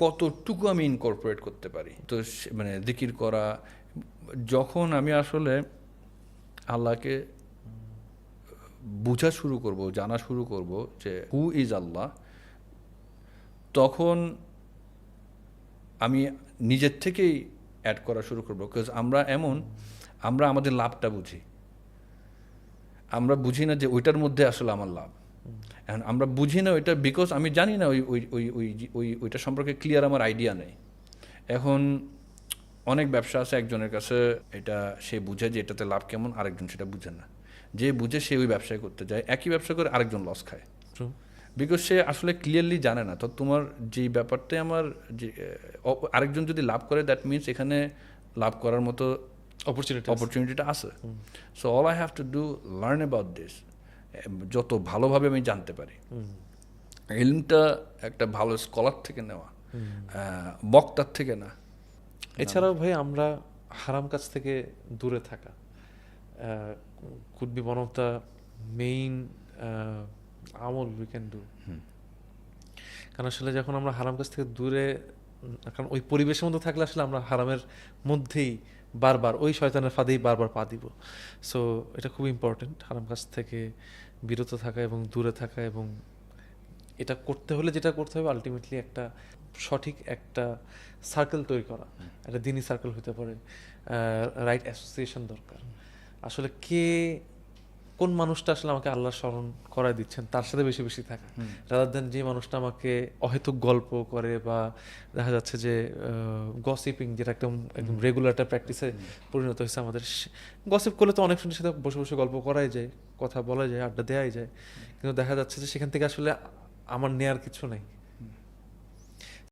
কতটুকু আমি ইনকর্পোরেট করতে পারি? তো মানে দিকির করা, যখন আমি আসলে আল্লাহকে বোঝা শুরু করব, জানা শুরু করব যে হু ইজ আল্লাহ, তখন আমি নিজের থেকেই অ্যাড করা শুরু করব। বিকজ আমরা এমন, আমরা আমাদের লাভটা বুঝি। আমরা বুঝি না যে ওইটার মধ্যে আসলে আমার লাভ। এখন আমরা বুঝি না ওইটা বিকজ আমি জানি না ওই ওই ওই ওই ওই ওইটা সম্পর্কে ক্লিয়ার আমার আইডিয়া নেই। এখন অনেক ব্যবসা আছে একজনের কাছে এটা সে বুঝে যে এটাতে লাভ কেমন আরেকজন সেটা বুঝে না। যে বুঝে সে ওই ব্যবসায় করতে যায় একই ব্যবসা করে আরেকজন লস খায়। বিকজ সে আসলে ক্লিয়ারলি জানে না। তো তোমার যে ব্যাপারটাই আমার যে আরেকজন যদি লাভ করে দ্যাট মিনস এখানে লাভ করার মতো অপরচুনিটি অপরচুনিটিটা আছে। So all I have to do learn about this যত ভালোভাবে আমি জানতে পারি। ইলমটা একটা ভালো স্কলার থেকে নেওয়া বক্তার থেকে না। এছাড়াও ভাই আমরা হারাম কাজ থেকে দূরে থাকা। Could be one of the main আমল উই ক্যান ডু কারণ আসলে যখন আমরা হারাম কাজ থেকে দূরে কারণ ওই পরিবেশের মধ্যে থাকলে আসলে আমরা হারামের মধ্যেই বারবার ওই শয়তানের ফাঁদেই বারবার পা দিব। সো এটা খুব ইম্পর্টেন্ট হারাম কাজ থেকে বিরত থাকা এবং দূরে থাকা এবং এটা করতে হলে যেটা করতে হবে আলটিমেটলি একটা সঠিক একটা সার্কেল তৈরি করা। একটা দিনই সার্কেল হতে পারে। রাইট অ্যাসোসিয়েশন দরকার। আসলে কে কোন মানুষটা আসলে আমাকে আল্লাহ স্মরণ করায় দিচ্ছেন তার সাথে বেশি বেশি থাকা। রাদার দেন যে মানুষটা আমাকে অহেতুক গল্প করে বা দেখা যাচ্ছে যে গসিপিং যেটা একদম একদম রেগুলার একটা প্র্যাকটিসে পরিণত হয়েছে আমাদের। গসিপ করলে তো অনেক ফ্রেন্ডের সাথে বসে বসে গল্প করাই যায় কথা বলা যায় আড্ডা দেওয়াই যায়। কিন্তু দেখা যাচ্ছে যে সেখান থেকে আসলে আমার নেয়ার কিছু নেই।